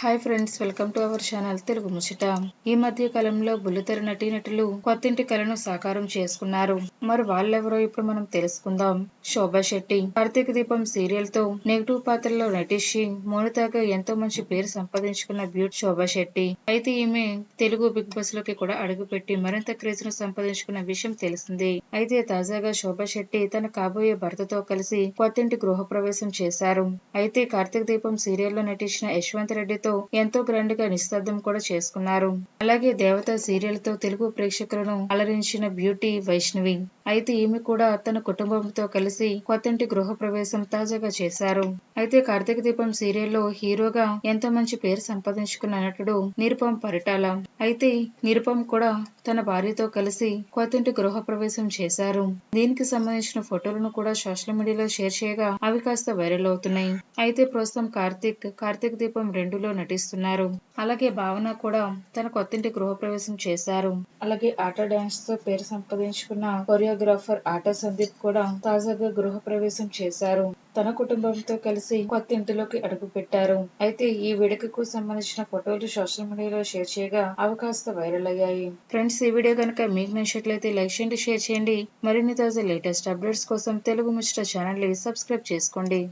Hi friends welcome to our channel Telugu ముచ్చట. ఈ మధ్య కాలంలో బుల్లితెర నటీనటులు కొత్తింటి కలను సాకారం చేసుకున్నారు. మరి వాళ్ళెవరో ఇప్పుడు మనం తెలుసుకుందాం. శోభా శెట్టి కార్తీక దీపం సీరియల్తో నెగిటివ్ పాత్రలో నటించి మోనితాగా ఎంతో మంచి పేరు సంపాదించుకున్న బ్యూట్ శోభా శెట్టి. అయితే ఈమె తెలుగు బిగ్ బాస్లోకి కూడా అడుగుపెట్టి మరింత క్రేజ్ను సంపాదించుకున్న విషయం తెలిసింది. అయితే తాజాగా శోభా శెట్టి తన కాబోయే భర్తతో కలిసి కొత్తింటి గృహప్రవేశం చేశారు. అయితే కార్తీక దీపం సీరియల్లో నటించిన యశ్వంత్ రెడ్డితో ఎంతో గ్రాండ్గా నిశ్శబ్దం కూడా చేసుకున్నారు. అలాగే దేవత సీరియల్తో తెలుగు ప్రేక్షకులను అలరించిన బ్యూటీ వైష్ణవి. అయితే ఈమె కూడా తన కుటుంబంతో కలిసి కొత్తింటి గృహ ప్రవేశం తాజాగా చేశారు. అయితే కార్తీక దీపం సీరియల్లో హీరోగా ఎంతో మంచి పేరు సంపాదించుకున్న నటుడు నిరుపం పరిటాల. అయితే నిరుపం కూడా తన భార్యతో కలిసి కొత్తింటి గృహప్రవేశం చేశారు. దీనికి సంబంధించిన ఫోటోలను కూడా సోషల్ మీడియాలో షేర్ చేయగా అవి కాస్త వైరల్ అవుతున్నాయి. అయితే ప్రస్తుతం కార్తీక్ కార్తీక్ దీపం రెండులో నటిస్తున్నారు. అలాగే భావన కూడా తన కొత్తింటి గృహప్రవేశం చేశారు. అలాగే ఆట డాన్స్తో పేరు సంపాదించుకున్న కొరియోగ్రాఫర్ ఆట సందీప్ కూడా తాజాగా గృహప్రవేశం చేశారు. తన కుటుంబంతో కలిసి కొత్త ఇంటిలోకి అడుగు పెట్టారు. అయితే ఈ వేడుకకు సంబంధించిన ఫోటోలు సోషల్ మీడియాలో షేర్ చేయగా అవి కాస్త వైరల్ అయ్యాయి. ఫ్రెండ్స్ ఈ వీడియో కనుక మీకు నచ్చినట్లయితే లైక్ చేయండి షేర్ చేయండి. మరిన్ని తాజా లేటెస్ట్ అప్డేట్స్ కోసం తెలుగు ముచ్చట ఛానల్ని సబ్స్క్రైబ్ చేసుకోండి.